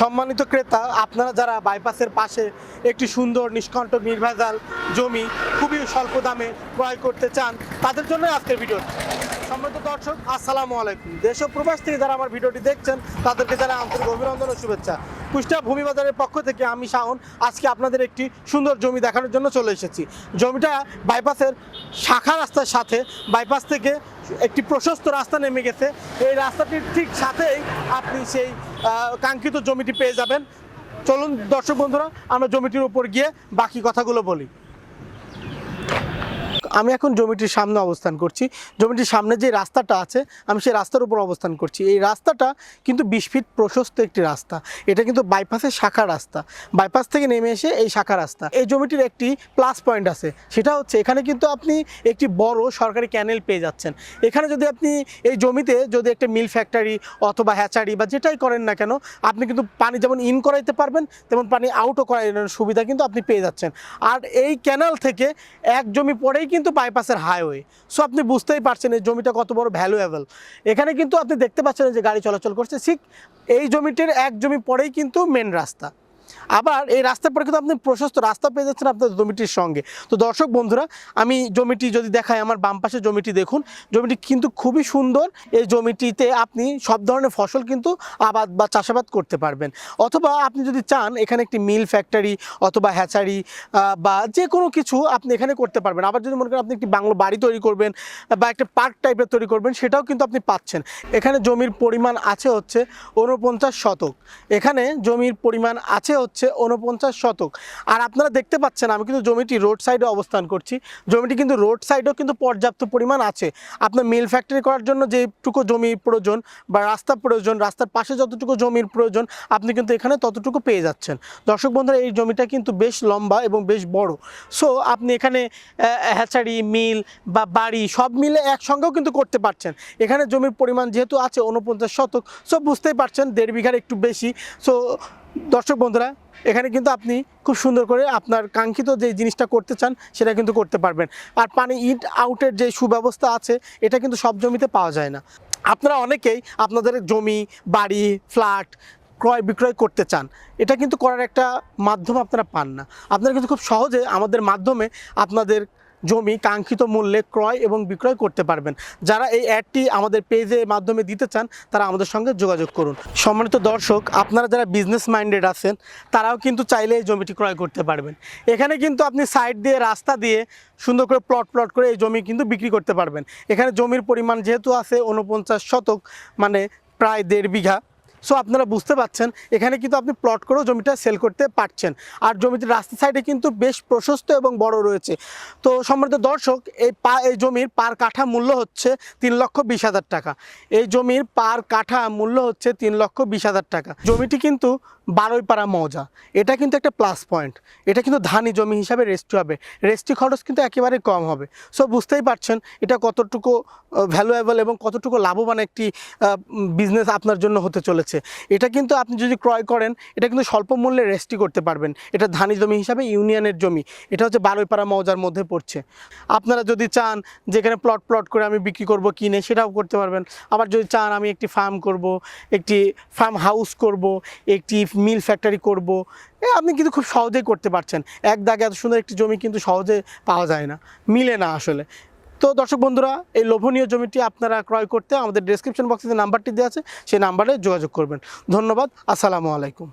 সম্মানিত ক্রেতা, আপনারা যারা বাইপাসের পাশে একটি সুন্দর নিষ্কণ্টক নির্ভেজাল জমি খুবই স্বল্প দামে ক্রয় করতে চান, তাদের জন্য আজকের ভিডিও। সম্মানিত দর্শক, আসসালামু আলাইকুম। দেশ ও প্রবাস থেকে যারা আমার ভিডিওটি দেখছেন, তাদেরকে যারা আন্তরিক অভিনন্দন ও শুভেচ্ছা। কুষ্টিয়া ভূমি বাজারের পক্ষ থেকে আমি শাহন আজকে আপনাদের একটি সুন্দর জমি দেখানোর জন্য চলে এসেছি। জমিটা বাইপাসের শাখা রাস্তার সাথে, বাইপাস থেকে একটি প্রশস্ত রাস্তা নেমে গেছে। এই রাস্তাটির ঠিক সাথেই আপনি সেই কাঙ্ক্ষিত জমিটি পেয়ে যাবেন। চলুন দর্শক বন্ধুরা আমরা জমিটির উপর গিয়ে বাকি কথাগুলো বলি। আমি এখন জমিটির সামনে অবস্থান করছি। জমিটির সামনে যে রাস্তাটা আছে, আমি সেই রাস্তার উপর অবস্থান করছি। এই রাস্তাটা কিন্তু বিশ ফিট প্রশস্ত একটি রাস্তা। এটা কিন্তু বাইপাসের শাখা রাস্তা। বাইপাস থেকে নেমে এসে এই শাখা রাস্তা। এই জমিটির একটি প্লাস পয়েন্ট আছে। সেটা হচ্ছে এখানে কিন্তু আপনি একটি বড় সরকারি ক্যানেল পেয়ে যাচ্ছেন। এখানে যদি আপনি এই জমিতে যদি একটা মিল ফ্যাক্টরি অথবা হ্যাচারি বা যেটাই করেন না কেন, আপনি কিন্তু পানি যেমন ইন করাইতে পারবেন, তেমন পানি আউটও করানোর সুবিধা কিন্তু আপনি পেয়ে যাচ্ছেন। আর এই ক্যানাল থেকে এক জমি পরেই কিন্তু বাইপাসের হাইওয়ে সো আপনি বুঝতেই পারছেন এই জমিটা কত বড় ভ্যালুয়েবল এখানে কিন্তু আপনি দেখতে পাচ্ছেন যে গাড়ি চলাচল করছে। ঠিক এই জমিটির এক জমি পরেই কিন্তু মেন রাস্তা। আবার এই রাস্তার পরে কিন্তু আপনি প্রশস্ত রাস্তা পেয়ে যাচ্ছেন আপনার জমিটির সঙ্গে। তো দর্শক বন্ধুরা, আমি জমিটি যদি দেখাই, আমার বাম পাশে জমিটি দেখুন। জমিটি কিন্তু খুবই সুন্দর। এই জমিটিতে আপনি সব ধরনের ফসল কিন্তু আবাদ বা চাষাবাদ করতে পারবেন। অথবা আপনি যদি চান, এখানে একটি মিল ফ্যাক্টরি অথবা হ্যাচারি বা যে কোনো কিছু আপনি এখানে করতে পারবেন। আবার যদি মনে করেন আপনি একটি বাংলো বাড়ি তৈরি করবেন, বা একটা পার্ক টাইপের তৈরি করবেন, সেটাও কিন্তু আপনি পাচ্ছেন। এখানে জমির পরিমাণ আছে হচ্ছে উনপঞ্চাশ শতক। এখানে জমির পরিমাণ আছে হচ্ছে উনপঞ্চাশ শতক। আর আপনারা দেখতে পাচ্ছেন, আমি কিন্তু জমিটি রোড সাইডে অবস্থান করছি। জমিটি কিন্তু রোড সাইডেও কিন্তু পর্যাপ্ত পরিমাণ আছে। আপনার মিল ফ্যাক্টরি করার জন্য যেটুকু জমি প্রয়োজন বা রাস্তা প্রয়োজন, রাস্তার পাশে যতটুকু জমির প্রয়োজন, আপনি কিন্তু এখানে ততটুকু পেয়ে যাচ্ছেন। দর্শক বন্ধুরা, এই জমিটা কিন্তু বেশ লম্বা এবং বেশ বড়। সো আপনি এখানে হ্যাচারি, মিল বা বাড়ি সব মিলে একসঙ্গেও কিন্তু করতে পারছেন। এখানে জমির পরিমাণ যেহেতু আছে উনপঞ্চাশ শতক সো বুঝতেই পারছেন, দেড় বিঘার একটু বেশি। সো দর্শক বন্ধুরা, এখানে কিন্তু আপনি খুব সুন্দর করে আপনার কাঙ্ক্ষিত যে জিনিসটা করতে চান, সেটা কিন্তু করতে পারবেন। আর পানি ইট আউটের যে সুব্যবস্থা আছে, এটা কিন্তু সব জমিতে পাওয়া যায় না। আপনারা অনেকেই আপনাদের জমি, বাড়ি, ফ্ল্যাট ক্রয় বিক্রয় করতে চান, এটা কিন্তু করার একটা মাধ্যম আপনারা পান না। আপনারা কিন্তু খুব সহজে আমাদের মাধ্যমে আপনাদের জমি কাঙ্ক্ষিত মূল্যে ক্রয় এবং বিক্রয় করতে পারবেন। যারা এই অ্যাডটি আমাদের পেজের মাধ্যমে দিতে চান, তারা আমাদের সঙ্গে যোগাযোগ করুন। সম্মানিত দর্শক, আপনারা যারা বিজনেস মাইন্ডেড আছেন, তারাও কিন্তু চাইলে এই জমিটি ক্রয় করতে পারবেন। এখানে কিন্তু আপনি সাইড দিয়ে, রাস্তা দিয়ে সুন্দর করে প্লট প্লট করে এই জমি কিন্তু বিক্রি করতে পারবেন। এখানে জমির পরিমাণ যেহেতু আছে উনপঞ্চাশ শতক মানে প্রায় দেড় বিঘা। সো আপনারা বুঝতে পাচ্ছেন এখানে কিন্তু আপনি প্লট করেও জমিটা সেল করতে পারছেন। আর জমিটির রাস্তা সাইডে কিন্তু বেশ প্রশস্ত এবং বড় রয়েছে। তো, সম্মানিত দর্শক, এই পা, এই জমির পার কাঠা মূল্য হচ্ছে তিন লক্ষ বিশ হাজার টাকা। এই জমির পার কাঠা মূল্য হচ্ছে তিন লক্ষ বিশ হাজার টাকা। জমিটি কিন্তু বারোই বারোইপাড়া মৌজা। এটা কিন্তু একটা প্লাস পয়েন্ট এটা কিন্তু ধানি জমি হিসাবে রেস্ট্রি হবে। রেস্ট্রি খরচ কিন্তু একেবারে কম হবে। সো বুঝতেই পারছেন, এটা কতটুকু ভ্যালুয়েবল এবং কতটুকু লাভবান একটি বিজনেস আপনার জন্য হতে চলেছে। এটা কিন্তু আপনি যদি ক্রয় করেন, এটা কিন্তু স্বল্প মূল্যে রেস্ট্রি করতে পারবেন। এটা ধানি জমি হিসাবে ইউনিয়নের জমি। এটা হচ্ছে বারোইপাড়া মৌজার মধ্যে পড়ছে। আপনারা যদি চান, যেখানে প্লট প্লট করে আমি বিক্রি করব, কিনে, সেটাও করতে পারবেন। আবার যদি চান, আমি একটি ফার্ম করব, একটি ফার্ম হাউস করব, একটি মিল ফ্যাক্টরি করব আপনি কিন্তু খুব সহজেই করতে পারছেন। এক দাগে এত সুন্দর একটি জমি কিন্তু সহজে পাওয়া যায় না। মিলে না আসলে। তো দর্শক বন্ধুরা, এই লোভনীয় জমিটি আপনারা ক্রয় করতে আমাদের ডিসক্রিপশন বক্সে যে নাম্বারটি দেওয়া আছে, সেই নাম্বারে যোগাযোগ করবেন। ধন্যবাদ, আসসালামু আলাইকুম।